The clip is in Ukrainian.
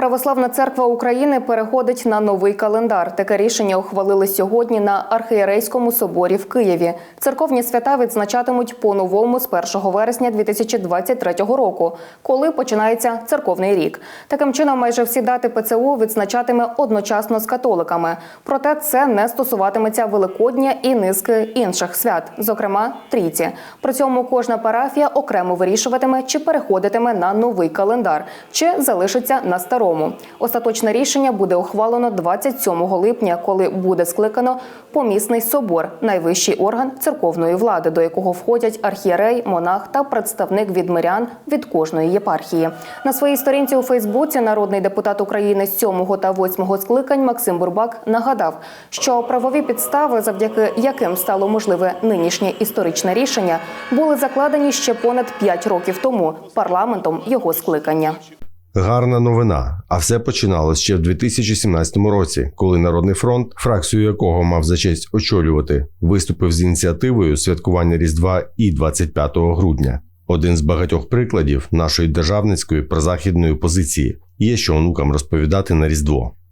Православна церква України переходить на новий календар. Таке рішення ухвалили сьогодні на архієрейському соборі в Києві. Церковні свята відзначатимуть по-новому з 1 вересня 2023 року, коли починається церковний рік. Таким чином, майже всі дати ПЦУ відзначатиме одночасно з католиками. Проте це не стосуватиметься Великодня і низки інших свят, зокрема трійці. При цьому кожна парафія окремо вирішуватиме, чи переходитиме на новий календар, чи залишиться на старому. Остаточне рішення буде ухвалено 27 липня, коли буде скликано помісний собор, найвищий орган церковної влади, до якого входять архієрей, монах та представник від мирян від кожної єпархії. На своїй сторінці у Фейсбуці народний депутат України з 7 та 8 скликань Максим Бурбак нагадав, що правові підстави, завдяки яким стало можливе нинішнє історичне рішення, були закладені ще понад 5 років тому парламентом його скликання. Гарна новина. А все починалось ще в 2017 році, коли Народний фронт, фракцію якого мав за честь очолювати, виступив з ініціативою святкування Різдва і 25 грудня. Один з багатьох прикладів нашої державницької прозахідної позиції є, що онукам розповідати на Різдво.